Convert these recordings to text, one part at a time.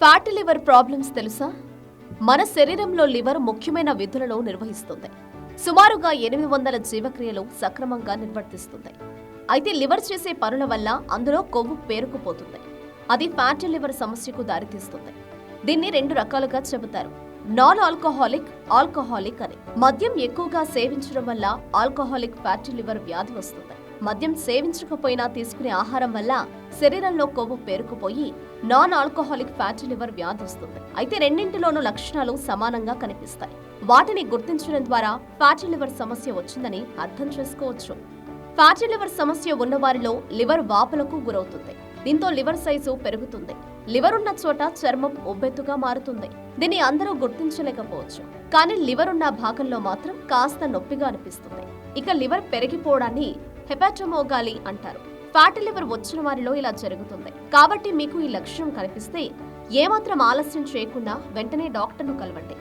Fatty liver problems తెలుసా? మన శరీరంలో లివర్ ముఖ్యమైన విధులను నిర్వహిస్తుంది. సుమారుగా ఎనిమిది వందల జీవక్రియలు సక్రమంగా నిర్వర్తిస్తుంది. అయితే లివర్ చేసే పనుల వల్ల అందులో కొవ్వు పేరుకుపోతుంది. అది ఫ్యాటీ లివర్ సమస్యకు దారితీస్తుంది. దీన్ని రెండు రకాలుగా చెబుతారు. నాన్ ఆల్కహాలిక్ ఆల్కహాలిక్ అని. మద్యం ఎక్కువగా సేవించడం వల్ల ఆల్కహాలిక్ ఫ్యాటీ లివర్ వ్యాధి వస్తుంది. మద్యం సేవించకపోయినా తీసుకునే ఆహారం వల్ల శరీరంలో కొవ్వు పేరుకుపోయి నాన్ ఆల్కహాలిక్ ఫ్యాటీ లివర్ వ్యాధి వస్తుంది అయితే రెండింటిలోనూ లక్షణాలు సమానంగా కనిపిస్తాయి. వాటిని గుర్తించడం ద్వారా ఫ్యాటీ లివర్ సమస్య వచ్చిందని అర్థం చేసుకోవచ్చు. ఫ్యాటీ లివర్ సమస్య ఉన్నవారిలో లివర్ వాపులకు గురవుతుంది. దీంతో లివర్ సైజు పెరుగుతుంది. లివర్ ఉన్న చోట చర్మం ఉబ్బెత్తుగా మారుతుంది. దీన్ని అందరూ గుర్తించలేకపోవచ్చు. కానీ లివర్ ఉన్న భాగంలో మాత్రం కాస్త నొప్పిగా అనిపిస్తుంది. ఇక లివర్ పెరిగిపోవడాన్ని హెపాటోమోగాలి అంటారు. ఫ్యాటీ లివర్ వచ్చిన వారిలో ఇలా జరుగుతుంది. కాబట్టి మీకు ఈ లక్షణం కనిపిస్తే ఏమాత్రం ఆలస్యం చేయకుండా వెంటనే డాక్టర్ను కలవండి.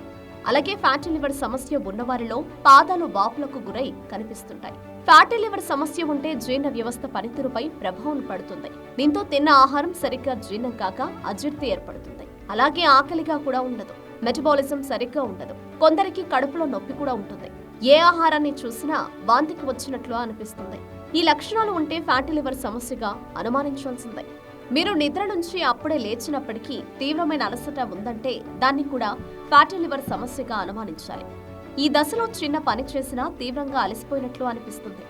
అలాగే ఫ్యాటీ లివర్ సమస్య ఉన్నవారిలో పాదాలు వాపులకు గురై కనిపిస్తుంటాయి. ఫ్యాటీ లివర్ సమస్య ఉంటే జీర్ణ వ్యవస్థ పనితీరుపై ప్రభావం పడుతుంది. దీంతో తిన్న ఆహారం సరిగ్గా జీర్ణం కాక అజీర్తి ఏర్పడుతుంది. అలాగే ఆకలిగా కూడా ఉండదు. మెటబాలిజం సరిగ్గా ఉండదు. కొందరికి కడుపులో నొప్పి కూడా ఉంటుంది. ఏ ఆహారాన్ని చూసినా వాంతికి వచ్చినట్లు అనిపిస్తుంది. ఈ లక్షణాలు ఉంటే ఫ్యాటీ లివర్ సమస్యగా అనుమానించాల్సిందే మీరు నిద్ర నుంచి అప్పుడే లేచినప్పటికీ తీవ్రమైన అలసట ఉందంటే దాన్ని కూడా ఫ్యాటీ లివర్ సమస్యగా అనుమానించాలి. ఈ దశలో చిన్న పని చేసినా తీవ్రంగా అలసిపోయినట్లు అనిపిస్తుంది.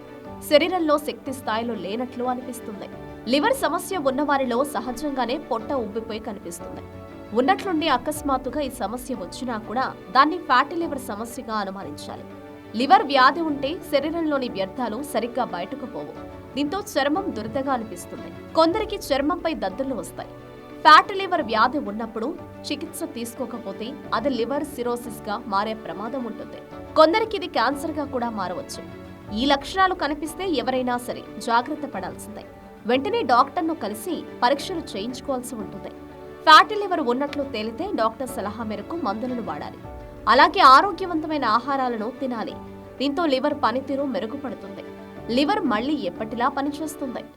శరీరంలో శక్తి స్థాయిలో లేనట్లు అనిపిస్తుంది. లివర్ సమస్య ఉన్నవారిలో సహజంగానే పొట్ట ఉబ్బిపోయి కనిపిస్తుంది. ఉన్నట్లుండి అకస్మాత్తుగా ఈ సమస్య వచ్చినా కూడా దాన్ని ఫ్యాటీ లివర్ సమస్యగా అనుమానించాలి. లివర్ వ్యాధి ఉంటే శరీరంలోని వ్యర్థాలు సరిగ్గా బయటకు పోవు. దీంతో చర్మం దురదగా అనిపిస్తుంది. కొందరికి చర్మంపై దద్దులు వస్తాయి. ఫ్యాట్ లివర్ వ్యాధి ఉన్నప్పుడు చికిత్స తీసుకోకపోతే అది లివర్ సిరోసిస్గా మారే ప్రమాదం ఉంటుంది. కొందరికి ఇది క్యాన్సర్గా కూడా మారవచ్చు. ఈ లక్షణాలు కనిపిస్తే ఎవరైనా సరే జాగ్రత్త పడాల్సిందే. వెంటనే డాక్టర్ను కలిసి పరీక్షలు చేయించుకోవాల్సి ఉంటుంది. ఫ్యాటీ లివర్ ఉన్నట్లు తేలితే డాక్టర్ సలహా మేరకు మందులను వాడాలి. అలాగే ఆరోగ్యవంతమైన ఆహారాలను తినాలి. దీంతో లివర్ పనితీరు మెరుగుపడుతుంది. లివర్ మళ్ళీ ఎప్పటిలా పనిచేస్తుంది?